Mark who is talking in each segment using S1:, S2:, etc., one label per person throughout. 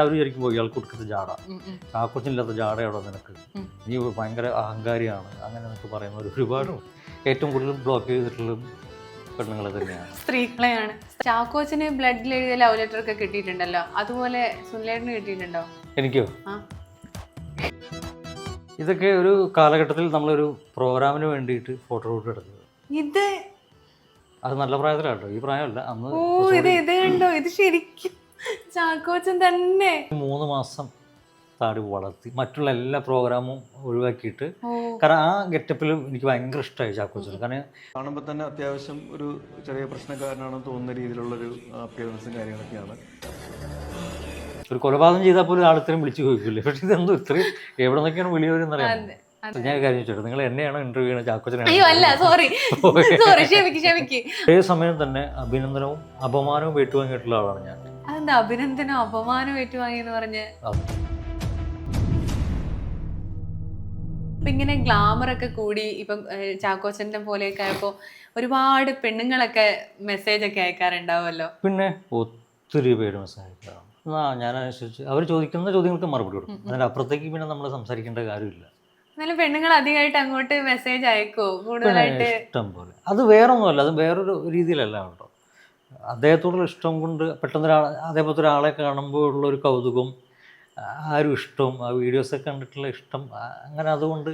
S1: അവർ വിചാരിക്കുമ്പോൾ ഇയാൾ കൊടുക്കുന്ന ജാട. ചാക്കോച്ചിനില്ലാത്ത ജാട ജാടയാണോ നിനക്ക്? നീ ഭയങ്കര അഹങ്കാരിയാണ്. അങ്ങനെ എന്നൊക്കെ പറയുന്നവർ ഒരുപാടും ഏറ്റവും കൂടുതൽ ബ്ലോക്ക് ചെയ്തിട്ടുള്ള പെണ്ണുങ്ങളെ തന്നെയാണ്.
S2: സ്ത്രീകളെയാണ്. ചാക്കോച്ചിന് ബ്ലഡിൽ എഴുതിയ ലവ് ലെറ്റർ ഒക്കെ കിട്ടിയിട്ടുണ്ടല്ലോ. അതുപോലെ സുനിലേട്ടന് കിട്ടിയിട്ടുണ്ടോ?
S1: എനിക്കോ? ഇതൊക്കെ ഒരു കാലഘട്ടത്തിൽ നമ്മളൊരു പ്രോഗ്രാമിന് വേണ്ടിയിട്ട് ഫോട്ടോ ഷൂട്ട് എടുത്തത്.
S2: ഇത്
S1: അത് നല്ല പ്രായത്തിലാട്ടോ. ഈ പ്രായമല്ല അന്ന്
S2: ഓ ഇത് ഇത് കണ്ടോ? ഇത് ശരിക്കും ചാക്കോച്ചൻ തന്നെ.
S1: മൂന്ന് മാസം താടി വളർത്തി. മറ്റുള്ള എല്ലാ പ്രോഗ്രാമും ഒഴിവാക്കിയിട്ട്. കാരണം ആ ഗെറ്റപ്പിലും എനിക്ക് ഭയങ്കര ഇഷ്ടമായി ചാക്കോച്ചൻ കാരണം
S3: കാണുമ്പോൾ തന്നെ അത്യാവശ്യം ഒരു ചെറിയ പ്രശ്നക്കാരനാണെന്ന് തോന്നുന്ന രീതിയിലുള്ള ഒരു അപ്പിയറൻസും കാര്യങ്ങളൊക്കെയാണ്.
S1: ഒരു കൊലപാതകം ചെയ്താൽ പോലും ആളിത്രയും വിളിച്ചു ചോദിക്കില്ലേ പക്ഷെ ഇതെന്തോ ഇത്രയും എവിടെ നിന്നൊക്കെയാണ് വിളി വരുന്നറിയാം ഞാൻ കാര്യം ചോദിച്ചോട്ടെ? നിങ്ങൾ എന്നെയാണോ ഇന്റർവ്യൂ ചെയ്യുന്നത് ചാക്കോച്ചനാണ്
S2: അയ്യോ അല്ല സോറി സോറി ക്ഷമിക്ക് ക്ഷമിക്ക്.
S1: അതേ സമയം തന്നെ അഭിനന്ദനവും അപമാനവും ഏറ്റുവാങ്ങിയിട്ടുള്ള ആളാണ് ഞാൻ.
S2: അതെന്താ അഭിനന്ദനം അപമാനം ഏറ്റുവാങ്ങി എന്ന് പറഞ്ഞ്? അപ്പൊ ഇങ്ങനെ ഗ്ലാമർ ഒക്കെ കൂടി ഇപ്പം ചാക്കോച്ചന്റെ പോലെയൊക്കെ ആയപ്പോ ഒരുപാട് പെണ്ണുങ്ങളൊക്കെ മെസ്സേജ് ഒക്കെ അയക്കാറുണ്ടാവുമല്ലോ.
S1: പിന്നെ ഒത്തിരി പേര് മെസ്സേജ് ആ ഞാൻ അനുസരിച്ച് അവർ ചോദിക്കുന്ന ചോദ്യങ്ങൾക്ക് മറുപടി കൊടുക്കും. അതിന്റെ അപ്പുറത്തേക്ക് പിന്നെ നമ്മൾ സംസാരിക്കേണ്ട കാര്യമില്ല.
S2: എന്നാലും പെണ്ണുങ്ങൾ അധികമായിട്ട് അങ്ങോട്ട് മെസ്സേജ് അയക്കോ കൂടുതലായിട്ട്?
S1: ഇഷ്ടം പോലെ. അത് വേറൊന്നുമല്ല അത് വേറൊരു രീതിയിലല്ല കേട്ടോ. അദ്ദേഹത്തോടുള്ള ഇഷ്ടം കൊണ്ട് പെട്ടെന്ന് ഒരാൾ അതേപോലത്തെ ഒരാളെ കാണുമ്പോൾ ഉള്ള ഒരു കൗതുകം ആ ഒരു ഇഷ്ടം ആ വീഡിയോസൊക്കെ കണ്ടിട്ടുള്ള ഇഷ്ടം അങ്ങനെ അതുകൊണ്ട്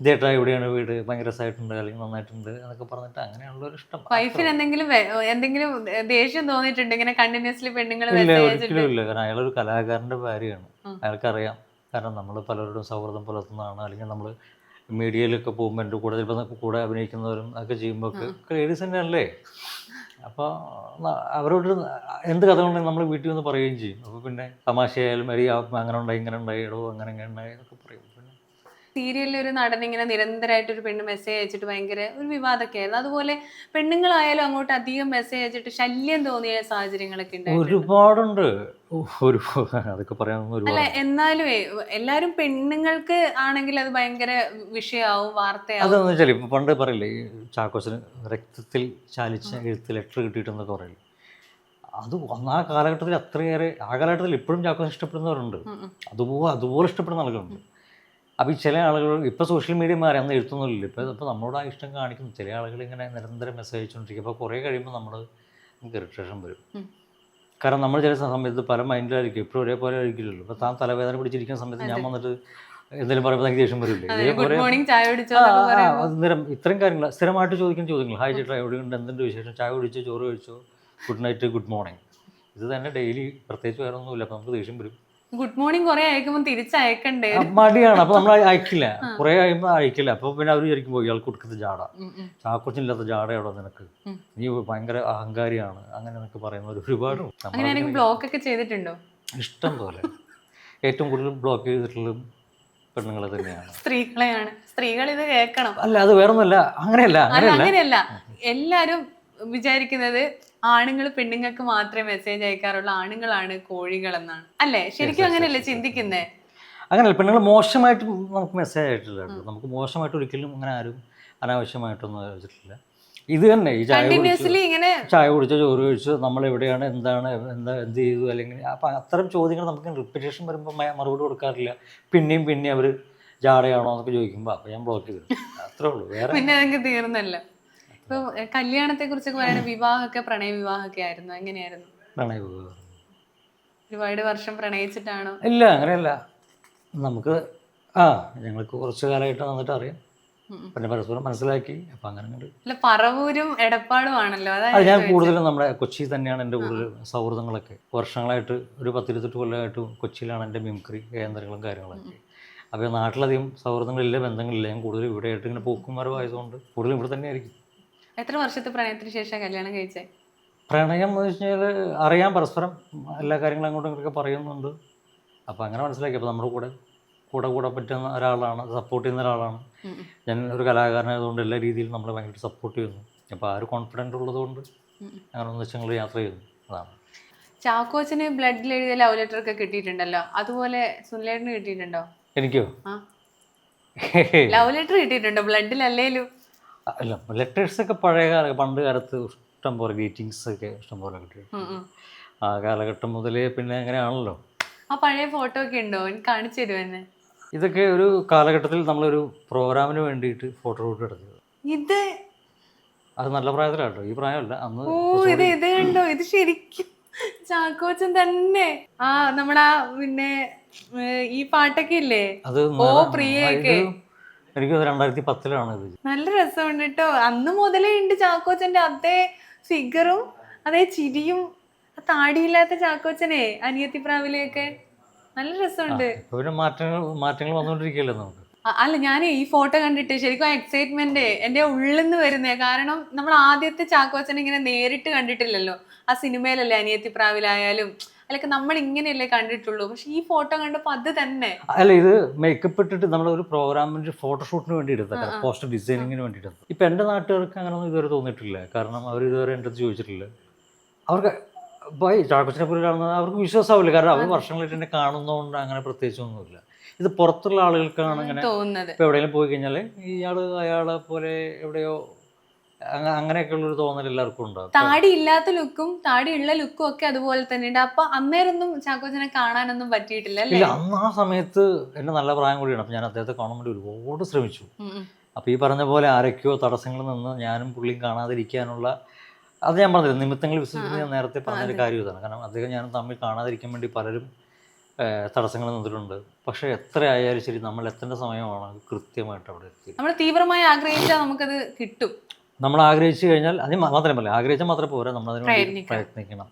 S1: ഇതേട്ടാ എവിടെയാണ് വീട് ഭയങ്കര രസമായിട്ടുണ്ട് അല്ലെങ്കിൽ നന്നായിട്ടുണ്ട് എന്നൊക്കെ പറഞ്ഞിട്ട് അങ്ങനെയുള്ള ഒരു ഇഷ്ടം.
S2: വൈഫിന് എന്തെങ്കിലും എന്തെങ്കിലും ദേഷ്യം തോന്നിയിട്ടുണ്ട് ഇങ്ങനെ കണ്ടിന്യൂസ്ലി പെണ്ണുങ്ങൾ
S1: ഇല്ല ഒരിക്കലും ഇല്ല. കാരണം അയാളൊരു കലാകാരന്റെ ഭാര്യയാണ്. അയാൾക്കറിയാം. കാരണം നമ്മൾ പലരോടും സൗഹൃദം പുലർത്തുന്നതാണ് അല്ലെങ്കിൽ നമ്മൾ മീഡിയയിലൊക്കെ പോകുമ്പോൾ എന്റെ കൂടെ ചിലപ്പോൾ കൂടെ അഭിനയിക്കുന്നവരും ഒക്കെ ചെയ്യുമ്പോൾ ഒക്കെ ലേഡീസ് തന്നെയല്ലേ? അപ്പോൾ അവരോട് എന്ത് കഥ ഉണ്ടെങ്കിൽ നമ്മൾ വീട്ടിൽ വന്ന് പറയുകയും ചെയ്യും. അപ്പോൾ പിന്നെ തമാശയായാലും അരി അങ്ങനെ ഉണ്ടായി ഇങ്ങനെ ഉണ്ടായി എടോ അങ്ങനെ ഇങ്ങനെ ഉണ്ടായി എന്നൊക്കെ പറയും.
S2: സീരിയലിൽ ഒരു നടൻ ഇങ്ങനെ നിരന്തരമായിട്ട് ഒരു പെണ്ണ് മെസ്സേജ് അയച്ചിട്ട് ഭയങ്കര ഒരു വിവാദമൊക്കെ ആയിരുന്നു. അതുപോലെ പെണ്ണുങ്ങളായാലും അങ്ങോട്ട് അധികം മെസ്സേജ് അയച്ചിട്ട് ശല്യം തോന്നിയ സാഹചര്യങ്ങളൊക്കെ ഉണ്ട്
S1: ഒരുപാടുണ്ട്. ഒരു അതൊക്കെ പറയാൻ
S2: അല്ല എന്നാലും എല്ലാരും പെണ്ണുങ്ങൾക്ക് ആണെങ്കിൽ അത് ഭയങ്കര വിഷയാവും വാർത്തയാവും.
S1: അതെന്ന് വെച്ചാൽ ഇപ്പം പണ്ട് പറയില്ലേ ചാക്കോസിന് രക്തത്തിൽ ചാലിച്ച എഴുത്ത് ലെറ്റർ കിട്ടിയിട്ടെന്നൊക്കെ പറയില്ലേ. അത് ആ കാലഘട്ടത്തിൽ അത്രയേറെ ആ കാലഘട്ടത്തിൽ ഇപ്പോഴും ചാക്കോസ് ഇഷ്ടപ്പെടുന്നവരുണ്ട്. അതുപോലെ അതുപോലെ ഇഷ്ടപ്പെടുന്ന ആളുകളുണ്ട്. അപ്പോൾ ഈ ചില ആളുകൾ ഇപ്പോൾ സോഷ്യൽ മീഡിയ മാറി അന്ന് എഴുത്തുന്നില്ല ഇപ്പോൾ ഇപ്പോൾ നമ്മളോട് ആ ഇഷ്ടം കാണിക്കുന്നു. ചില ആളുകൾ ഇങ്ങനെ നിരന്തരം മെസ്സേജ് അയച്ചുകൊണ്ടിരിക്കും. അപ്പോൾ കുറേ കഴിയുമ്പോൾ നമ്മൾ നമുക്ക് ഇറിറ്റേഷൻ വരും. കാരണം നമ്മൾ ചില സമയത്ത് പല മൈൻഡിലായിരിക്കും എപ്പോഴും ഒരേപോലെ ആയിരിക്കില്ലല്ലോ. ഇപ്പോൾ താൻ തലവേദന പിടിച്ചിരിക്കുന്ന സമയത്ത് ഞാൻ വന്നിട്ട് എന്തെങ്കിലും പറയുമ്പോൾ എനിക്ക് ദേഷ്യം വരില്ലേ?
S2: അതെ
S1: ഇതേപോലെ
S2: ഗുഡ് മോർണിംഗ് ചായ കുടിച്ചോ
S1: ആ,
S2: എന്നൊക്കെ
S1: ആ,
S2: പറയുമ്പോ.
S1: അത് നിരം ഇത്രയും കാര്യങ്ങൾ സ്ഥിരമായിട്ട് ചോദിക്കുന്ന ചോദ്യങ്ങൾ ഹായ് ചേട്ടാ എവിടെയുണ്ട് എന്തുണ്ട് വിശേഷം? ചായ കുടിച്ചോ? ചോറ് കഴിച്ചോ? ഗുഡ് നൈറ്റ് ഗുഡ് മോർണിംഗ് ഇത് തന്നെ ഡെയിലി പ്രത്യേകിച്ച് വേറെ ഒന്നുമില്ല അപ്പോൾ നമുക്ക് ദേഷ്യം വരും.
S2: ഗുഡ് മോർണിംഗ് കുറെ അയക്കുമ്പോൾ തിരിച്ചയക്കണ്ടേ?
S1: മടിയാണ്. അപ്പൊ നമ്മൾ അയക്കില്ല. കുറെ കഴിയുമ്പോൾ അയക്കില്ല. അപ്പൊ പിന്നെ അവർ പോയി ഇയാൾ കൊടുക്കുന്ന ജാട. ചാക്കൊച്ചിനില്ലാത്ത ജാടയാണോ നിനക്ക്? നീ ഭയങ്കര അഹങ്കാരിയാണ്. അങ്ങനെ എന്നൊക്കെ പറയുന്നവർ ഒരുപാട്
S2: അങ്ങനെ ബ്ലോക്ക് ഒക്കെ ചെയ്തിട്ടുണ്ടോ?
S1: ഇഷ്ടം പോലെ. ഏറ്റവും കൂടുതൽ ബ്ലോക്ക് ചെയ്തിട്ടുള്ള പെണ്ണുങ്ങളെ തന്നെയാണ്.
S2: സ്ത്രീകളെയാണ്. സ്ത്രീകൾ ഇത് കേൾക്കണം.
S1: അല്ല അത് വേറൊന്നുമല്ല. അങ്ങനെയല്ല. അങ്ങനെയല്ല.
S2: എല്ലാരും വിചാരിക്കുന്നത് ആണുങ്ങൾ പെണ്ണുങ്ങൾക്ക് മാത്രമേ മെസ്സേജ് അയക്കാറുള്ള. ആണുങ്ങളാണ് കോഴികൾ എന്നാണ് അല്ലേ ശരിക്കും അങ്ങനെയല്ലേ ചിന്തിക്കുന്നേ?
S1: അങ്ങനെയല്ല പെണ്ണുങ്ങൾ മോശമായിട്ട് നമുക്ക് മെസ്സേജ് ആയിട്ടില്ല നമുക്ക് മോശമായിട്ട് ഒരിക്കലും അങ്ങനെ ആരും അനാവശ്യമായിട്ടൊന്നും ആലോചിച്ചിട്ടില്ല ഇത് തന്നെ ഈ ചായ
S2: ഇങ്ങനെ
S1: ചായ കുടിച്ചോ ചോറ് കഴിച്ചോ നമ്മൾ എവിടെയാണ് എന്താണ് എന്താ എന്ത് ചെയ്തു അല്ലെങ്കിൽ അപ്പം അത്തരം ചോദ്യങ്ങൾ നമുക്ക് റിപ്പിറ്റേഷൻ വരുമ്പോൾ മറുപടി കൊടുക്കാറില്ല. പിന്നെയും പിന്നെയും അവർ ജാടയാണോ എന്നൊക്കെ ചോദിക്കുമ്പോൾ അപ്പോൾ ഞാൻ ബ്ലോക്ക് ചെയ്തു. അത്രേ ഉള്ളൂ. വേറെ
S2: പിന്നെ തീർന്നല്ലോ. ഇപ്പൊ കല്യാണത്തെ കുറിച്ചൊക്കെ പറയുന്നത് വിവാഹമൊക്കെ പ്രണയ വിവാഹമൊക്കെ ആയിരുന്നു. എങ്ങനെയായിരുന്നു?
S1: പ്രണയ വിവാഹം.
S2: ഒരുപാട് വർഷം പ്രണയിച്ചിട്ടാണോ?
S1: ഇല്ല അങ്ങനെയല്ല. നമുക്ക് ആ ഞങ്ങൾക്ക് കുറച്ച് കാലമായിട്ട് വന്നിട്ട് അറിയാം. പിന്നെ പരസ്പരം മനസ്സിലാക്കി. അപ്പൊ അങ്ങനെ
S2: പറവൂരും എടപ്പാടും ആണല്ലോ.
S1: അത് ഞാൻ കൂടുതലും നമ്മുടെ കൊച്ചി തന്നെയാണ് എന്റെ കൂടുതൽ സൗഹൃദങ്ങളൊക്കെ. വർഷങ്ങളായിട്ട് ഒരു പത്തിരുപത്തെട്ട് കൊല്ലമായിട്ട് കൊച്ചിയിലാണ് എന്റെ മിമിക്രി കേന്ദ്രങ്ങളും കാര്യങ്ങളൊക്കെ. അപ്പോൾ നാട്ടിലധികം സൗഹൃദങ്ങളില്ല ബന്ധങ്ങളില്ല. ഞാൻ കൂടുതലും ഇവിടെ ആയിട്ട് ഇങ്ങനെ പോക്കും വരവായതുകൊണ്ട് കൂടുതലും ഇവിടെ തന്നെ ആയിരിക്കും
S2: എത്ര വർഷത്തെ പ്രണയത്തിന് ശേഷം കല്യാണം കഴിച്ചേ?
S1: പ്രണയം എന്ന് വെച്ച് കഴിഞ്ഞാൽ അറിയാൻ പരസ്പരം എല്ലാ കാര്യങ്ങളും അങ്ങോട്ടും ഇങ്ങോട്ടൊക്കെ പറയുന്നുണ്ട്. അപ്പോൾ അങ്ങനെ മനസ്സിലാക്കി. അപ്പോൾ നമ്മുടെ കൂടെ കൂടെ കൂടെ പറ്റുന്ന ഒരാളാണ് സപ്പോർട്ട് ചെയ്യുന്ന ഒരാളാണ്. ഞാൻ ഒരു കലാകാരനായതുകൊണ്ട് എല്ലാ രീതിയിലും നമ്മളെ ഭയങ്കര സപ്പോർട്ട് ചെയ്യുന്നു. അപ്പോൾ ആ ഒരു കോൺഫിഡന്റ് ഉള്ളതുകൊണ്ട്. അങ്ങനെ ഒന്ന് വെച്ച് യാത്ര ചെയ്യുന്നു. അതാണ്.
S2: ചാക്കോച്ചിന് ബ്ലഡിൽ എഴുതിയ ലവ് ലെറ്റർ ഒക്കെ കിട്ടിയിട്ടുണ്ടല്ലോ. അതുപോലെ സുനിലേട്ടന് കിട്ടിയിട്ടുണ്ടോ?
S1: എനിക്കോ?
S2: ലവ് ലെറ്റർ കിട്ടിയിട്ടുണ്ടോ? ബ്ലഡിൽ അല്ലേലും
S1: ലെറ്റേഴ്സ് ഒക്കെ പഴയ കാല പണ്ട് കാലത്ത് ഇഷ്ടം പോലെ ഗ്രീറ്റിങ്സ് ഒക്കെ ഇഷ്ടം പോലെ. ആ കാലഘട്ടം മുതലേ പിന്നെ അങ്ങനെയാണല്ലോ.
S2: ആ പഴയ ഫോട്ടോ ഒക്കെ ഉണ്ടോ? കാണിച്ചു തരുമോ എന്നെ?
S1: ഇതൊക്കെ ഒരു കാലഘട്ടത്തിൽ നമ്മളൊരു പ്രോഗ്രാമിന് വേണ്ടിയിട്ട് ഫോട്ടോ ഷൂട്ട് എടുത്തത്.
S2: ഇത്?
S1: അത് നല്ല പ്രായത്തിലാട്ടോ. ഈ പ്രായമല്ല അന്ന്
S2: ഓ ഇത് ഇത് കണ്ടോ? ഇത് ശരിക്കും ചാക്കോച്ചൻ തന്നെ. ആ നമ്മുടെ പിന്നെ ഈ പാട്ടൊക്കെ ഇല്ലേ?
S1: അത്
S2: ഓ
S1: ഇത് എനിക്ക് രണ്ടായിരത്തി പത്തിലാണ് ഇത്.
S2: നല്ല രസമുണ്ട് കേട്ടോ അന്ന് മുതലേ ഉണ്ട് ചാക്കോച്ചന്റെ അതേ ഫിഗറും അതേ ചിരിയും ആ താടിയില്ലാത്ത ചാക്കോച്ചനെ അനിയത്തി പ്രാവിലെയൊക്കെ നല്ല രസമുണ്ട്.
S1: പിന്നെ മാറ്റങ്ങൾ മാറ്റങ്ങൾ വന്നുകൊണ്ടിരിക്കുകയല്ലേ നമുക്ക്.
S2: അല്ല ഞാൻ ഈ ഫോട്ടോ കണ്ടിട്ട് ശരിക്കും എക്സൈറ്റ്മെന്റ് എന്റെ ഉള്ളിൽ നിന്ന് വരുന്നേ. കാരണം നമ്മൾ ആദ്യത്തെ ചാക്കോച്ചനെ ഇങ്ങനെ നേരിട്ട് കണ്ടിട്ടില്ലല്ലോ. ആ സിനിമയിലല്ലേ അനിയത്തി പ്രാവിലായാലും അല്ലൊക്കെ നമ്മൾ ഇങ്ങനെയല്ലേ കണ്ടിട്ടുള്ളൂ. പക്ഷെ ഈ ഫോട്ടോ കണ്ടപ്പോ അത് തന്നെ.
S1: അല്ല ഇത് മേക്കപ്പ് ഇട്ടിട്ട് നമ്മൾ ഒരു പ്രോഗ്രാമിന്റെ ഫോട്ടോഷൂട്ടിന് വേണ്ടി എടുത്ത പോസ്റ്റർ ഡിസൈനിങ്ങിന് വേണ്ടി എടുത്തത് ഇപ്പൊ എന്റെ നാട്ടുകാർക്ക് അങ്ങനെയൊന്നും ഇതുവരെ തോന്നിയിട്ടില്ല. കാരണം അവർ ഇതുവരെ എന്റെ അടുത്ത് ചോദിച്ചിട്ടില്ല. അവർക്ക് ഈ ചാക്കോച്ചിനെ പോലെ കാണുന്നത് അവർക്ക് വിശ്വാസമാവില്ല കാരണം അവർ വർഷങ്ങളായിട്ട് എന്നെ കാണുന്നതുകൊണ്ട് അങ്ങനെ പ്രത്യേകിച്ചൊന്നുമില്ല ഇത് പുറത്തുള്ള ആളുകൾക്കാണ് ഇങ്ങനെ
S2: തോന്നുന്നത്.
S1: ഇപ്പോൾ എവിടെയെങ്കിലും പോയി കഴിഞ്ഞാൽ ഇയാൾ അയാളെ പോലെ എവിടെയോ അങ്ങ- അങ്ങനെയൊക്കെയുള്ളൊരു തോന്നൽ എല്ലാവർക്കും ഉണ്ടാവും
S2: താടി ഇല്ലാത്ത ലുക്കും താടി ഉള്ള ലുക്കും ഒക്കെ അതുപോലെ തന്നെ ഉണ്ട് അപ്പൊ അന്നേരൊന്നും ചാക്കോച്ചനെ കാണാനൊന്നും പറ്റിയിട്ടില്ല
S1: ഇല്ല അന്ന് ആ സമയത്ത് എന്റെ നല്ല പ്രായം കൂടിയാണ്. അപ്പൊ ഞാൻ അദ്ദേഹത്തെ കാണാൻ വേണ്ടി ഒരുപാട് ശ്രമിച്ചു.
S2: ഉം.
S1: ഈ പറഞ്ഞ പോലെ ആരൊക്കെയോ തടസ്സങ്ങളിൽ നിന്ന് ഞാനും പുള്ളിയും കാണാതിരിക്കാനുള്ള അത് ഞാൻ പറഞ്ഞില്ല നിമിത്തങ്ങൾ വിശ്വസിക്കുന്ന ഞാൻ നേരത്തെ പറഞ്ഞൊരു കാര്യം ഇതാണ്. കാരണം അദ്ദേഹം ഞാനും തമ്മിൽ കാണാതിരിക്കാൻ വേണ്ടി പലരും തടസ്സങ്ങൾ നിന്നിട്ടുണ്ട്. പക്ഷെ എത്ര ആയാലും ശരി നമ്മൾ എത്തേണ്ട സമയമാണ് കൃത്യമായിട്ട് അവിടെ എത്തി
S2: നമ്മൾ തീവ്രമായി ആഗ്രഹിച്ചാൽ നമുക്കത് കിട്ടും.
S1: നമ്മൾ ആഗ്രഹിച്ചു കഴിഞ്ഞാൽ അത് മാത്രം മാത്രമേ പറയാം ആഗ്രഹിച്ചാൽ മാത്രമേ പോരാ നമ്മൾ അതിന് വേണ്ടി
S2: പ്രയത്നിക്കണം.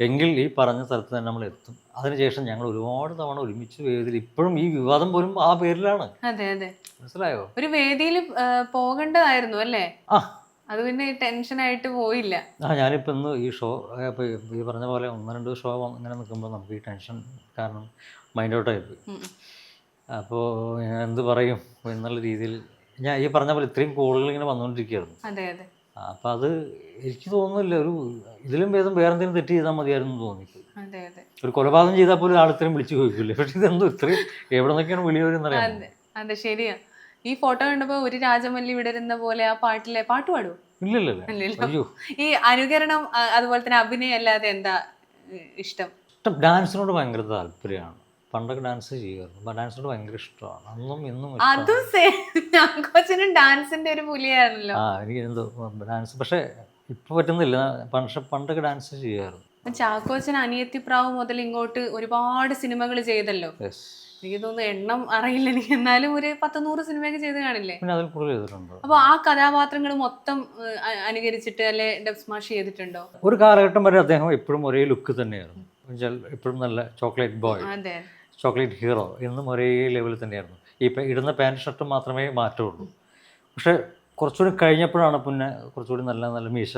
S1: എങ്കിൽ ഈ പറഞ്ഞ സ്ഥലത്ത് തന്നെ നമ്മൾ എത്തും. അതിനുശേഷം ഞങ്ങൾ ഒരുപാട് തവണ ഒരുമിച്ച് വേദിയിൽ ഇപ്പോഴും ഈ വിവാദം പോലും ആ പേരിലാണ്.
S2: അതെ അതെ.
S1: മനസ്സിലായോ?
S2: ഒരു വേദിയിൽ പോകേണ്ടതായിരുന്നു അല്ലേ?
S1: ആ.
S2: അത് പിന്നെ ടെൻഷനായിട്ട് പോയില്ല.
S1: ആ ഞാനിപ്പോൾ ഇന്ന് ഈ ഷോ ഈ പറഞ്ഞ പോലെ ഒന്ന് രണ്ട് ഷോ ഇങ്ങനെ നിൽക്കുമ്പോൾ നമുക്ക് ഈ ടെൻഷൻ കാരണം മൈൻഡ് ഔട്ടായി പോയി. അപ്പോൾ ഞാൻ എന്ത് പറയും എന്നുള്ള രീതിയിൽ ഞാൻ ഈ പറഞ്ഞ പോലെ ഇത്രയും കോളുകൾ ഇങ്ങനെ വന്നുകൊണ്ടിരിക്കുകയായിരുന്നു.
S2: അതെ അതെ.
S1: അപ്പോൾ അത് എനിക്ക് തോന്നുന്നില്ല ഒരു ഇതിലും ഭേദം വേറെ എന്തെങ്കിലും തെറ്റ് ചെയ്താൽ മതിയായിരുന്നു
S2: തോന്നിക്ക്
S1: ഒരു കൊലപാതകം ചെയ്താൽ പോലും ആൾ ഇത്രയും വിളിച്ചു ചോദിക്കില്ലേ? പക്ഷേ ഇതെന്തോ ഇത്രയും എവിടെ നിന്നൊക്കെയാണ് വിളി വരുന്നറിയാം
S2: അതെ ശരിയാ. ഈ ഫോട്ടോ കണ്ടപ്പോ ഒരു രാജമല്ലി വിടരുന്ന പോലെ ആ പാട്ടിലെ പാട്ട് പാടുവോ? ഇല്ലല്ലോ.
S1: അയ്യോ.
S2: ഈ അനുകരണം അതുപോലെ തന്നെ അഭിനയം അല്ലാതെ എന്താ ഇഷ്ടം?
S1: ഇഷ്ടം ഡാൻസിനോട് ഭയങ്കര താല്പര്യമാണ്. പണ്ടൊക്കെ ഡാൻസ് ചെയ്യുമായിരുന്നു. അപ്പം ഡാൻസിനോട് ഭയങ്കര ഇഷ്ടമാണ്. അന്നും ഇന്നും
S2: അതും ഡാൻസിന്റെ ഒരു പുലിയാണല്ലോ.
S1: ആ എനിക്ക് എന്തോ ഡാൻസ്. പക്ഷേ ഇപ്പോൾ പറ്റുന്നില്ല. പക്ഷെ പണ്ടൊക്കെ ഡാൻസ് ചെയ്യുമായിരുന്നു.
S2: ചാക്കോച്ചൻ അനിയത്തിപ്രാവ് മുതൽ ഇങ്ങോട്ട് ഒരുപാട് സിനിമകൾ ചെയ്തല്ലോ. എനിക്ക് തോന്നുന്നു എണ്ണം അറിയില്ല. എനിക്ക് എന്നാലും ഒരു പത്ത് നൂറ് സിനിമയൊക്കെ ചെയ്ത് കാണില്ലേ? അപ്പൊ ആ കഥാപാത്രങ്ങൾ മൊത്തം അനുകരിച്ചിട്ട് അല്ലെ ഡെസ്മാഷ് സ്മാഷ് ചെയ്തിട്ടുണ്ടോ?
S1: ഒരു കാലഘട്ടം വരെ അദ്ദേഹം എപ്പോഴും ഒരേ ലുക്ക് തന്നെയായിരുന്നു. എപ്പോഴും നല്ല ചോക്ലേറ്റ് ബോയ്.
S2: അതെ.
S1: ചോക്ലേറ്റ് ഹീറോ എന്നും ഒരേ ലെവലിൽ തന്നെയായിരുന്നു. ഈ ഇപ്പം ഇടുന്ന പാന്റ് ഷർട്ട് മാത്രമേ മാറ്റമുള്ളൂ പക്ഷേ കുറച്ചുകൂടി കഴിഞ്ഞപ്പോഴാണ് പിന്നെ കുറച്ചുകൂടി നല്ല നല്ല മീശ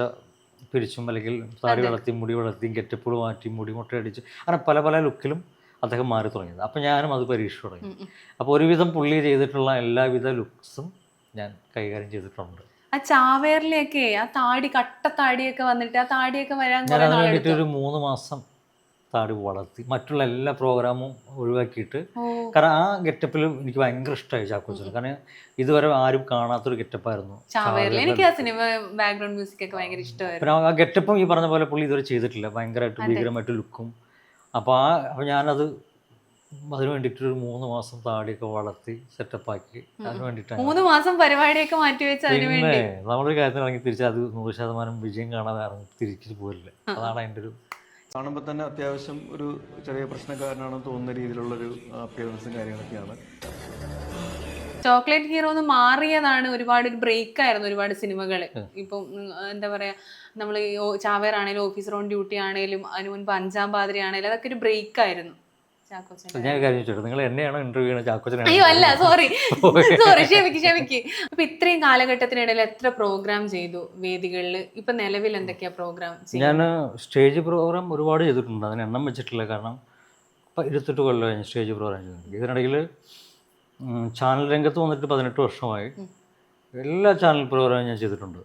S1: പിരിച്ചും അല്ലെങ്കിൽ താടി വളർത്തി മുടി വളർത്തി ഗെറ്റപ്പുകൾ മാറ്റി മുടി മുട്ടയടിച്ച് അങ്ങനെ പല പല ലുക്കിലും അദ്ദേഹം മാറി തുടങ്ങിയത്. അപ്പം ഞാനും അത് പരീക്ഷിച്ചു തുടങ്ങി. അപ്പോൾ ഒരുവിധം പുള്ളി ചെയ്തിട്ടുള്ള എല്ലാവിധ ലുക്സും ഞാൻ കൈകാര്യം ചെയ്തിട്ടുണ്ട്.
S2: ആ ചാവേറിലെയൊക്കെ ആ താടി കട്ട താടിയൊക്കെ വന്നിട്ട് ആ താടിയൊക്കെ വരാൻ
S1: ഞാൻ
S2: കുറെ
S1: വേണ്ടിയിട്ട് ഒരു മൂന്ന് മാസം താടി വളർത്തി മറ്റുള്ള എല്ലാ പ്രോഗ്രാമും ഒഴിവാക്കിയിട്ട് കാരണം ആ ഗെറ്റപ്പിൽ എനിക്ക് ഭയങ്കര ഇഷ്ടമായി ചാക്കോച്ചൻ കാരണം ഇതുവരെ ആരും കാണാത്തൊരു ഗെറ്റപ്പായിരുന്നു.
S2: എനിക്ക് ആ സിനിമ ബാക്ക്ഗ്രൗണ്ട് മ്യൂസിക് ഒക്കെ ഭയങ്കര ഇഷ്ടമായിരുന്നു.
S1: പിന്നെ ആ ഗെറ്റപ്പും ഈ പറഞ്ഞ പോലെ പുള്ളി ഇതുവരെ ചെയ്തിട്ടില്ല. ഭയങ്കരമായിട്ട് ഭീകരമായിട്ട് ലുക്കും. അപ്പോൾ ആ അപ്പോൾ ഞാനത് അതിന് വേണ്ടിയിട്ട് ഒരു മൂന്ന് മാസം താടിയൊക്കെ വളർത്തി സെറ്റപ്പാക്കി അതിന് വേണ്ടിയിട്ടാണ്
S2: മൂന്ന് മാസം പരിപാടിയൊക്കെ മാറ്റി വെച്ച് അതിന് വേണ്ടി.
S1: നമ്മളൊരു കാര്യത്തിന് ഇറങ്ങി തിരിച്ച് അത് നൂറ് ശതമാനം വിജയം കാണാതെ ഇറങ്ങി തിരിച്ചു പോരില്ല അതാണ് അതിന്റെ ഒരു
S3: കാണുമ്പോൾ തന്നെ അത്യാവശ്യം ഒരു ചെറിയ പ്രശ്നക്കാരനാണെന്ന് തോന്നുന്ന രീതിയിലുള്ള ഒരു അപ്പിയറൻസും കാര്യങ്ങളൊക്കെയാണ്.
S2: ചോക്ലേറ്റ് ഹീറോ എന്ന് മാറിയതാണ് ഒരുപാട് ഒരു ബ്രേക്ക് ആയിരുന്നു ഒരുപാട് സിനിമകൾ ഇപ്പം എന്താ പറയാ നമ്മൾ ചാവേർ ആണെങ്കിലും ഓഫീസർ ഓൺ ഡ്യൂട്ടി ആണെങ്കിലും അതിന് മുൻപ് അഞ്ചാം പാതിരി ആണെങ്കിലും അതൊക്കെ ഒരു ബ്രേക്ക് ആയിരുന്നു
S1: ഞാൻ കാര്യം നിങ്ങൾ എന്നെയാണോ ഇന്റർവ്യൂ ചെയ്യുന്നത് ചാക്കോച്ചനാണ്
S2: അയ്യോ അല്ല സോറി സോറി ക്ഷമിക്ക് ക്ഷമിക്ക്. അപ്പൊ ഇത്രയും കാലഘട്ടത്തിനിടയിൽ എത്ര പ്രോഗ്രാം ചെയ്തു വേദികളിൽ ഇപ്പൊ നിലവിൽ എന്തൊക്കെയാ പ്രോഗ്രാം
S1: ഞാൻ സ്റ്റേജ് പ്രോഗ്രാം ഒരുപാട് ചെയ്തിട്ടുണ്ട്. അതിന് എണ്ണം വെച്ചിട്ടില്ല. കാരണം ഇപ്പം ഇരുപത്തെട്ട് കൊല്ലമായി ഞാൻ സ്റ്റേജ് പ്രോഗ്രാം ചെയ്തിട്ടുണ്ട്. ഇതിനിടയിൽ ചാനൽ രംഗത്ത് വന്നിട്ട് പതിനെട്ട് വർഷമായി. എല്ലാ ചാനൽ പ്രോഗ്രാമും ഞാൻ ചെയ്തിട്ടുണ്ട്.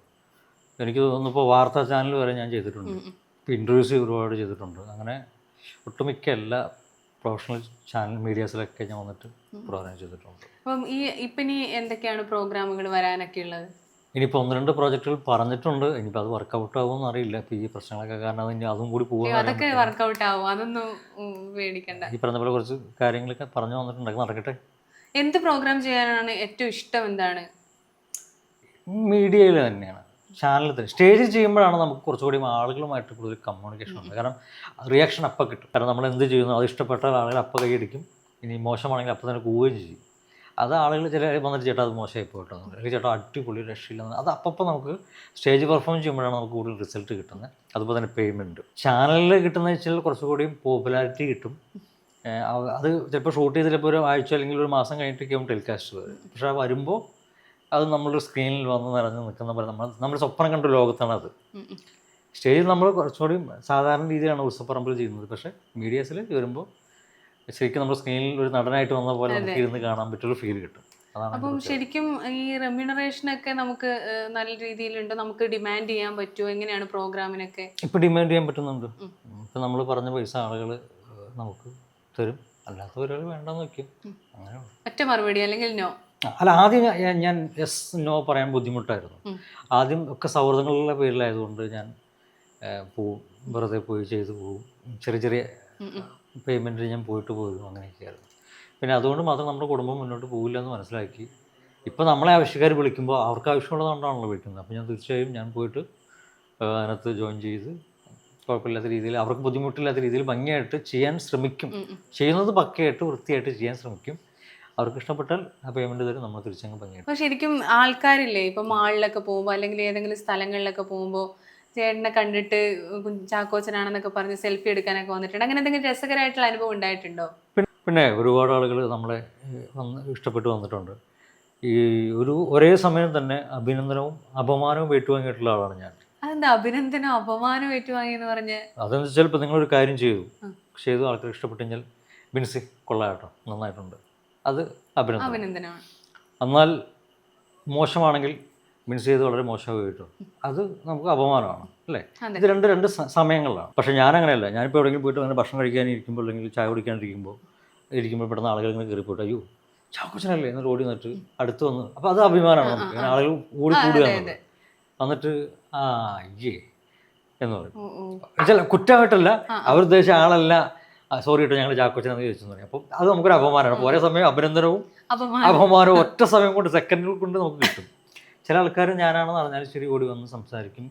S1: എനിക്ക് തോന്നുന്നു ഇപ്പോൾ വാർത്താ ചാനൽ വരെ ഞാൻ ചെയ്തിട്ടുണ്ട്. ഇപ്പോൾ ഇന്റർവ്യൂസ് ഒരുപാട് ചെയ്തിട്ടുണ്ട്. അങ്ങനെ ഒട്ടുമിക്ക എല്ലാ പ്രൊഫഷണൽ ചാനൽ മീഡിയാസിലൊക്കെ ഞാൻ വന്നിട്ട് പ്രോഗ്രാം ചെയ്തിട്ടുണ്ട്.
S2: അപ്പം ഈ ഇപ്പം ഇനി എന്തൊക്കെയാണ് പ്രോഗ്രാമുകൾ വരാനൊക്കെ ഉള്ളത്?
S1: ഇനിയിപ്പോൾ ഒന്ന് രണ്ട് പ്രോജക്റ്റുകൾ പറഞ്ഞിട്ടുണ്ട്. ഇനിയിപ്പോൾ അത് വർക്കൗട്ട് ആകുമെന്ന് അറിയില്ല. ഇപ്പോൾ ഈ പ്രശ്നങ്ങളൊക്കെ കാരണം അത് അതും കൂടി പോകും
S2: അതൊക്കെ വർക്കൗട്ട് ആവും. അതൊന്നും പേടിക്കണ്ട.
S1: ഈ പറഞ്ഞ പോലെ കുറച്ച് കാര്യങ്ങളൊക്കെ പറഞ്ഞു വന്നിട്ടുണ്ട് നടക്കട്ടെ.
S2: എന്ത് പ്രോഗ്രാം ചെയ്യാനാണ് ഏറ്റവും ഇഷ്ടം എന്താണ്?
S1: മീഡിയയിൽ തന്നെയാണ്. ചാനലിൽ സ്റ്റേജിൽ ചെയ്യുമ്പോഴാണ് നമുക്ക് കുറച്ചുകൂടി ആളുകളുമായിട്ട് കൂടുതൽ കമ്മ്യൂണിക്കേഷൻ ഉണ്ട് കാരണം റിയാക്ഷൻ അപ്പം കിട്ടും. കാരണം നമ്മൾ എന്ത് ചെയ്യുന്നു അത് ഇഷ്ടപ്പെട്ട ആളുകൾ അപ്പം കൈയടിക്കും ഇനി മോശമാണെങ്കിൽ അപ്പം തന്നെ പോവുകയും ചെയ്യും. അത് ആളുകൾ ചില വന്നിട്ട് ചേട്ടാ അത് മോശമായി പോയിട്ടോ അല്ലെങ്കിൽ ചേട്ടാ അടിപൊളി രക്ഷയില്ല അത് അപ്പം നമുക്ക് സ്റ്റേജ് പെർഫോം ചെയ്യുമ്പോഴാണ് നമുക്ക് കൂടുതൽ റിസൾട്ട് കിട്ടുന്നത്. അതുപോലെ തന്നെ പേയ്മെന്റ് ചാനലിൽ കിട്ടുന്ന വെച്ചാൽ കുറച്ചുകൂടി പോപ്പുലാരിറ്റി കിട്ടും. അത് ചിലപ്പോൾ ഷൂട്ട് ചെയ്ത് ചിലപ്പോൾ ഒരു ആഴ്ച അല്ലെങ്കിൽ ഒരു മാസം കഴിഞ്ഞിട്ടൊക്കെ ആവും ടെലികാസ്റ്റ് വരും പക്ഷേ വരുമ്പോൾ അത് നമ്മളൊരു സ്ക്രീനിൽ വന്ന് നിറഞ്ഞ് നിൽക്കുന്ന പോലെ നമ്മൾ നമ്മുടെ സ്വപ്നം കണ്ട ലോകത്താണ് അത്. സ്റ്റേജിൽ നമ്മൾ കുറച്ചുകൂടി സാധാരണ രീതിയിലാണ് ഉത്സവപ്പറമ്പിൽ ചെയ്യുന്നത്. പക്ഷേ മീഡിയസിൽ വരുമ്പോൾ ശരിക്കും നമ്മുടെ സ്ക്രീനിൽ ഒരു നടനായിട്ട് വന്ന പോലെ നമുക്ക് ഇരുന്ന് കാണാൻ പറ്റുള്ള ഫീൽ കിട്ടും.
S2: അപ്പം ശരിക്കും ഈ റെമ്യൂണറേഷൻ ഒക്കെ നമുക്ക് നല്ല രീതിയിലുണ്ട്. നമുക്ക് ഡിമാൻഡ് ചെയ്യാൻ പറ്റുമോ? എങ്ങനെയാണ് പ്രോഗ്രാമിനൊക്കെ
S1: ഇപ്പം ഡിമാൻഡ് ചെയ്യാൻ പറ്റുന്നുണ്ട്. ഇപ്പം നമ്മൾ പറഞ്ഞ പൈസ ആളുകൾ നമുക്ക് തരും. അല്ലാത്തവരുകൾ വേണ്ടെന്ന് വെക്കും അങ്ങനെ
S2: ഒറ്റ മറുപടി അല്ലെങ്കിൽ നോ
S1: അല്ല ആദ്യം ഞാൻ- എസ് നോ പറയാൻ ബുദ്ധിമുട്ടായിരുന്നു. ആദ്യം ഒക്കെ സൗഹൃദങ്ങളുടെ പേരിലായതുകൊണ്ട് ഞാൻ പോവും. വെറുതെ പോയി ചെയ്തു പോവും. ചെറിയ ചെറിയ
S2: ഉം.
S1: ഞാൻ പോയിട്ട് പോകും അങ്ങനെയൊക്കെയായിരുന്നു. പിന്നെ അതുകൊണ്ട് മാത്രം നമ്മുടെ കുടുംബം മുന്നോട്ട് പോകില്ല എന്ന് മനസ്സിലാക്കി. ഇപ്പോൾ നമ്മളെ ആവശ്യക്കാർ വിളിക്കുമ്പോൾ അവർക്ക് ആവശ്യമുള്ളതുകൊണ്ടാണല്ലോ വിളിക്കുന്നത്. അപ്പോൾ ഞാൻ തീർച്ചയായും ഞാൻ പോയിട്ട് അതിനകത്ത് ജോയിൻ ചെയ്ത് കുഴപ്പമില്ലാത്ത രീതിയിൽ അവർക്ക് ബുദ്ധിമുട്ടില്ലാത്ത രീതിയിൽ ഭംഗിയായിട്ട് ചെയ്യാൻ ശ്രമിക്കും. ചെയ്യുന്നത് പക്കയായിട്ട് വൃത്തിയായിട്ട് ചെയ്യാൻ ശ്രമിക്കും. അവർക്ക് ഇഷ്ടപ്പെട്ടാൽ ആ പേയ്മെന്റ് തരും നമ്മൾ തിരിച്ചങ്ങ് ഭംഗിയായിട്ട്
S2: പക്ഷെ ശരിക്കും ആൾക്കാരില്ലേ ഇപ്പൊ മാളിലൊക്കെ പോകുമ്പോൾ അല്ലെങ്കിൽ ഏതെങ്കിലും സ്ഥലങ്ങളിലൊക്കെ പോകുമ്പോൾ ചേട്ടനെ കണ്ടിട്ട് ചാക്കോച്ചനാണെന്നൊക്കെ പറഞ്ഞ് സെൽഫി എടുക്കാനൊക്കെ വന്നിട്ടുണ്ട്. അങ്ങനെ എന്തെങ്കിലും രസകരമായിട്ടുള്ള അനുഭവം ഉണ്ടായിട്ടുണ്ടോ?
S1: പിന്നെ ഒരുപാട് ആളുകൾ നമ്മളെ വന്ന് ഇഷ്ടപ്പെട്ട് വന്നിട്ടുണ്ട്. ഈ ഒരു ഒരേ സമയം തന്നെ അഭിനന്ദനവും അപമാനവും ഏറ്റുവാങ്ങിയിട്ടുള്ള ആളാണ് ഞാൻ.
S2: അതെന്താ അഭിനന്ദനം അപമാനം ഏറ്റുവാങ്ങി എന്ന് പറഞ്ഞ്?
S1: അതെന്ന് വെച്ചാൽ നിങ്ങൾ നിങ്ങളൊരു കാര്യം ചെയ്തു. ചെയ്തു ആൾക്കാർ ഇഷ്ടപ്പെട്ടു കഴിഞ്ഞാൽ ബിൻസി കൊള്ളാട്ടോ നന്നായിട്ടുണ്ട്. അത് അഭിനന്ദനം. എന്നാൽ മോശമാണെങ്കിൽ മീൻസ് ചെയ്ത് വളരെ മോശമായി കിട്ടും അത് നമുക്ക് അപമാനമാണ് അല്ലേ? ഇത് രണ്ട് രണ്ട് സമയങ്ങളിലാണ്. പക്ഷേ ഞാൻ അങ്ങനെയല്ല ഞാനിപ്പോൾ എവിടെയെങ്കിലും പോയിട്ട് അങ്ങനെ ഭക്ഷണം കഴിക്കാനിരിക്കുമ്പോൾ അല്ലെങ്കിൽ ചായ കുടിക്കാനിരിക്കുമ്പോൾ ഇരിക്കുമ്പോൾ പെട്ടെന്ന് ആളുകൾ ഇങ്ങനെ കയറി പോയിട്ട് അയ്യോ ചാക്കുച്ചനല്ലേ എന്നിട്ട് ഓടി നിന്നിട്ട് അടുത്ത് വന്ന് അപ്പോൾ അത് അഭിമാനമാണ് നമുക്ക്. ഇങ്ങനെ ആളുകൾ ഓടി കൂടുകയാണ് വന്നിട്ട് ആ അയ്യേ എന്ന് പറയും. കുറ്റമായിട്ടല്ല അവർ ഉദ്ദേശിച്ച ആളല്ല സോറി കേട്ടോ ഞങ്ങൾ ചാക്കോച്ചനെന്ന് ചോദിച്ചു തുടങ്ങി അപ്പം അത് നമുക്കൊരു അപമാനമാണ്. ഒരേ സമയം അഭിനന്ദനവും
S2: അപമാനം.
S1: അപമാനം ഒറ്റ സമയം കൊണ്ട് സെക്കൻഡുകൾ കൊണ്ട് നമുക്ക് കിട്ടും. ചില ആൾക്കാർ ഞാനാണെന്ന് പറഞ്ഞാൽ ശരി ഓടി വന്ന് സംസാരിക്കും.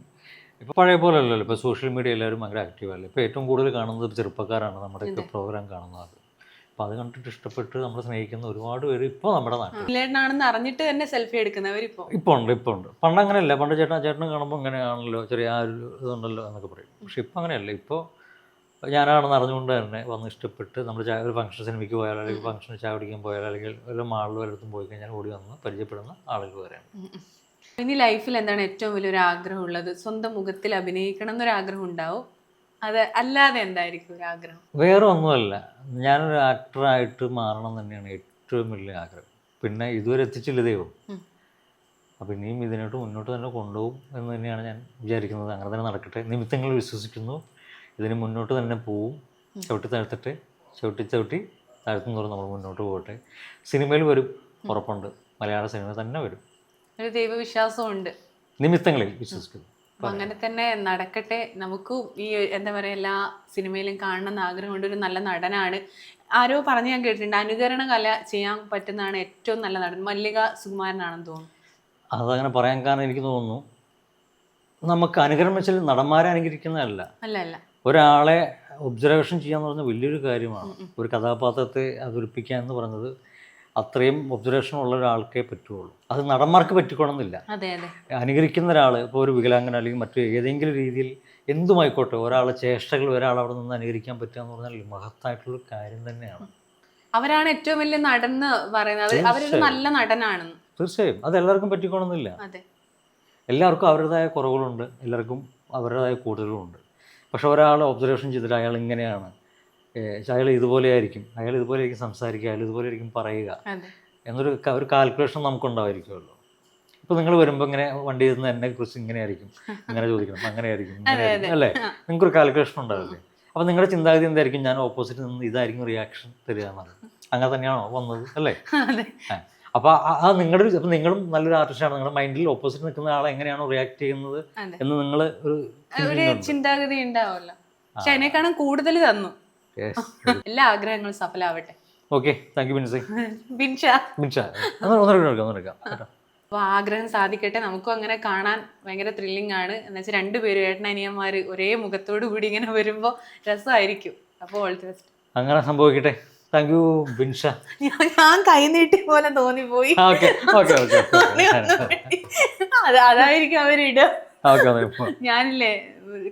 S1: ഇപ്പോൾ പഴയ പോലെ അല്ലല്ലോ ഇപ്പോൾ സോഷ്യൽ മീഡിയ എല്ലാവരും ഭയങ്കര ആക്റ്റീവ് അല്ലേ? ഇപ്പോൾ ഏറ്റവും കൂടുതൽ കാണുന്നത് ചെറുപ്പക്കാരാണ് നമ്മുടെയൊക്കെ പ്രോഗ്രാം കാണുന്നത് അപ്പോൾ അത് കണ്ടിട്ട് ഇഷ്ടപ്പെട്ട് നമ്മൾ സ്നേഹിക്കുന്ന ഒരുപാട് പേര് ഇപ്പോൾ നമ്മുടെ നാട്ടിൽ.
S2: ലേട്ടനാണെന്ന് അറിഞ്ഞിട്ട് തന്നെ സെൽഫി എടുക്കുന്നവർ
S1: ഇപ്പോൾ ഉണ്ട് ഇപ്പോൾ ഉണ്ട്. പണ്ട് അങ്ങനെയല്ല പണ്ട് ചേട്ടൻ ചേട്ടനെ കാണുമ്പോൾ ഇങ്ങനെയാണല്ലോ ചെറിയ ആ ഒരു ഇതുണ്ടല്ലോ എന്നൊക്കെ പറയും. പക്ഷെ ഇപ്പോൾ അങ്ങനെയല്ല. ഇപ്പോൾ ഞാനാണെന്ന് അറിഞ്ഞുകൊണ്ട് തന്നെ വന്ന് ഇഷ്ടപ്പെട്ട് നമ്മൾ ചായ ഒരു ഫംഗ്ഷൻ സിനിമയ്ക്ക് പോയാൽ അല്ലെങ്കിൽ ഫംഗ്ഷന് ചായ കുടിക്കാൻ പോയാൽ അല്ലെങ്കിൽ വല്ല മാളിൽ വല്ലതും പോയി കഴിഞ്ഞാൽ ഓടി വന്ന് പരിചയപ്പെടുന്ന ആളുകൾ വരെയാണ്.
S2: ഇനി ലൈഫിൽ എന്താണ് ഏറ്റവും വലിയൊരു ആഗ്രഹം ഉള്ളത്? സ്വന്തം മുഖത്തിൽ അഭിനയിക്കണം എന്നൊരു ആഗ്രഹം ഉണ്ടാവും? അത് അല്ലാതെ എന്തായിരിക്കും ഒരു ആഗ്രഹം?
S1: വേറെ ഒന്നുമല്ല. ഞാനൊരു ആക്ടറായിട്ട് മാറണം തന്നെയാണ് ഏറ്റവും വലിയ ആഗ്രഹം. പിന്നെ ഇതുവരെ എത്തിച്ചില്ല ദൈവം. അപ്പോൾ ഇനിയും ഇതിനോട്ട് മുന്നോട്ട് തന്നെ കൊണ്ടുപോകും എന്ന് തന്നെയാണ് ഞാൻ വിചാരിക്കുന്നത്. അങ്ങനെ തന്നെ നടക്കട്ടെ. നിമിത്തങ്ങൾ വിശ്വസിക്കുന്നു. ഇതിന് മുന്നോട്ട് തന്നെ പോവും. ചവിട്ടി താഴ്ത്തിട്ട് ചവിട്ടി ചവിട്ടി താഴ്ത്തുന്നവർ നമ്മൾ മുന്നോട്ട് പോകട്ടെ. സിനിമയിൽ വരും ഉറപ്പുണ്ട്. മലയാള സിനിമ തന്നെ വരും.
S2: ഒരു ദൈവവിശ്വാസമുണ്ട്.
S1: നിമിത്തങ്ങളിൽ വിശ്വസിക്കുന്നു.
S2: അങ്ങനെ തന്നെ നടക്കട്ടെ. നമുക്കും ഈ എന്താ പറയുക എല്ലാ സിനിമയിലും കാണണമെന്ന് ആഗ്രഹമുണ്ട് ഒരു നല്ല നടനാണ്. ആരോ പറഞ്ഞ് ഞാൻ കേട്ടിട്ടുണ്ട് അനുകരണ കല ചെയ്യാൻ പറ്റുന്നതാണ് ഏറ്റവും നല്ല നടൻ. മല്ലിക സുകുമാരനാണെന്ന് തോന്നുന്നു.
S1: അതങ്ങനെ പറയാൻ കാരണം എനിക്ക് തോന്നുന്നു നമുക്ക് അനുകരണം വെച്ചാൽ നടന്മാരെ അനുകരിക്കുന്നതല്ല.
S2: അല്ല അല്ല.
S1: ഒരാളെ ഒബ്സർവേഷൻ ചെയ്യാന്ന് പറഞ്ഞാൽ വലിയൊരു കാര്യമാണ്. ഒരു കഥാപാത്രത്തെ അവതരിപ്പിക്കുക എന്ന് പറഞ്ഞത് അത്രയും ഒബ്സർവേഷൻ ഉള്ള ഒരാൾക്കേ പറ്റുള്ളൂ. അത് നടന്മാർക്ക് പറ്റിക്കണമെന്നില്ല അനുകരിക്കുന്ന ഒരാൾ ഇപ്പോൾ ഒരു വികലാംഗൻ അല്ലെങ്കിൽ മറ്റു ഏതെങ്കിലും രീതിയിൽ എന്തുമായിക്കോട്ടെ ഒരാളെ ചേഷ്ടകൾ ഒരാൾ അവിടെ നിന്ന് അനുകരിക്കാൻ പറ്റുക എന്ന് പറഞ്ഞാൽ മഹത്തായിട്ടുള്ള കാര്യം തന്നെയാണ്.
S2: അവരാണ് ഏറ്റവും വലിയ നടന്ന് പറയുന്നത്. അവരൊരു നല്ല നടനാണ്.
S1: തീർച്ചയായും. അത് എല്ലാവർക്കും പറ്റിക്കണമെന്നില്ല എല്ലാവർക്കും അവരുടേതായ കുറവുകളുണ്ട്. എല്ലാവർക്കും അവരുടേതായ കൂടുതലുമുണ്ട്. പക്ഷെ ഒരാൾ ഒബ്സർവേഷൻ ചെയ്തിട്ട് അയാൾ ഇങ്ങനെയാണ്. അയാൾ ഇതുപോലെ ആയിരിക്കും. അയാൾ ഇതുപോലെ ആയിരിക്കും സംസാരിക്കുക അയാൾ ഇതുപോലെ ആയിരിക്കും പറയുക. എന്നൊരു ഒരു കാൽക്കുലേഷൻ നമുക്കുണ്ടായിരിക്കുമല്ലോ. ഇപ്പോൾ നിങ്ങൾ വരുമ്പോൾ ഇങ്ങനെ വണ്ടി ഇരുന്ന് എന്നെ കുറിച്ച് ഇങ്ങനെ ആയിരിക്കും ഇങ്ങനെ ചോദിക്കണം അങ്ങനെ ആയിരിക്കും ഇങ്ങനെ ആയിരിക്കും അല്ലേ? നിങ്ങൾക്കൊരു കാൽക്കുലേഷൻ ഉണ്ടാവില്ലേ? അപ്പോൾ നിങ്ങളുടെ ചിന്താഗതി എന്തായിരിക്കും? ഞാൻ ഓപ്പോസിറ്റ് നിന്ന് ഇതായിരിക്കും റിയാക്ഷൻ തരിക എന്നത് അങ്ങനെ തന്നെയാണോ വന്നത് അല്ലേ. അപ്പോൾ ആ നിങ്ങളുടെ ഒരു അപ്പോൾ നിങ്ങളും നല്ലൊരു ആർട്ടിസ്റ്റാണ് നിങ്ങളുടെ മൈൻഡിൽ ഓപ്പോസിറ്റ് നിൽക്കുന്ന ആളെ എങ്ങനെയാണോ റിയാക്ട് ചെയ്യുന്നത് എന്ന് നിങ്ങൾ ഒരു
S2: ഒരു ചിന്താഗതി ഉണ്ടാവുമല്ലോ. പക്ഷെ അതിനേക്കാളും കൂടുതൽ തന്നു. എല്ലാ ആഗ്രഹങ്ങളും സഫലാവട്ടെ.
S1: Okay thank you Binsi
S2: Binsha.
S1: Binsha. ഒന്ന് ഒന്നെടുക്കാം എടുക്കാം ഒന്നെടുക്കാം കേട്ടോ
S2: അപ്പൊ ആഗ്രഹം സാധിക്കട്ടെ. നമുക്കും അങ്ങനെ കാണാൻ ഭയങ്കര ത്രില്ലിംഗ് ആണ്. എന്ന് വെച്ചാൽ രണ്ടുപേരും ഏട്ടനിയന്മാര് ഒരേ മുഖത്തോടു കൂടി ഇങ്ങനെ വരുമ്പോ രസമായിരിക്കും. അപ്പോൾ ഓൾ ദി ബെസ്റ്റ്
S1: അങ്ങനെ സംഭവിക്കട്ടെ. താങ്ക് യു ബിൻഷ
S2: ഞാൻ കൈനീട്ടി പോലെ തോന്നിപ്പോയി. അതായിരിക്കും
S1: അവരിട.
S2: ഞാനില്ലേ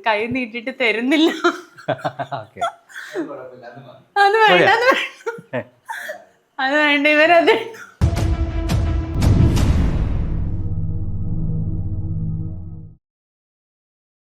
S2: കൈ നീട്ടിട്ട് തരുന്നില്ല. അത് വേണ്ട അത് വേണ്ട ഇവരത്